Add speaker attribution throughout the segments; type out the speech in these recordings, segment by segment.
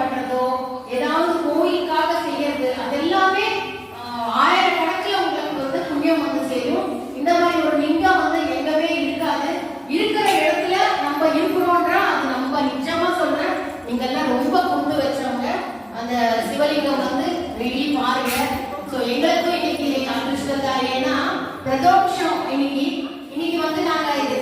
Speaker 1: பண்றதோ ஏதாவது கோயிலுக்காக செய்யறது அதெல்லாமே ஆயிரக்கணக்கில் உங்களுக்கு வந்து புண்ணியம் வந்து செய்யும் இந்த மாதிரி ஒரு லிங்கம் வந்து எங்கவே இருக்காது. இருக்கிற இடத்துல நம்ம இருக்கிறோன்ற அது நம்ம நிஜமா சொல்றேன். நீங்கெல்லாம் ரொம்ப கொண்டு வச்சவங்க. அந்த சிவலிங்கம் வந்து வெளியே மாறுங்க ஸோ எங்களுக்கும் இன்னைக்கு அதிர்ஷ்டம் ஏன்னா பிரதோஷம் இன்னைக்கு. இன்னைக்கு வந்து நாங்க இது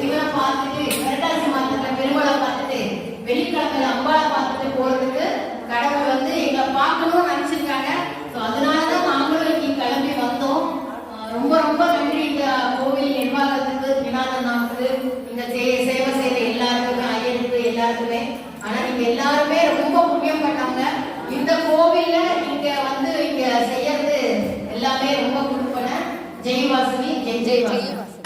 Speaker 1: எல்லாருக்குமே. ஆனா நீங்க எல்லாருமே ரொம்ப புண்ணியம் பண்ணாங்க. இந்த கோவில்ல நீங்க வந்து இங்க செய்யறது எல்லாமே ரொம்ப கொடுப்பன ஜெய் வாசினி ஜெய் ஜெய் வாசனி.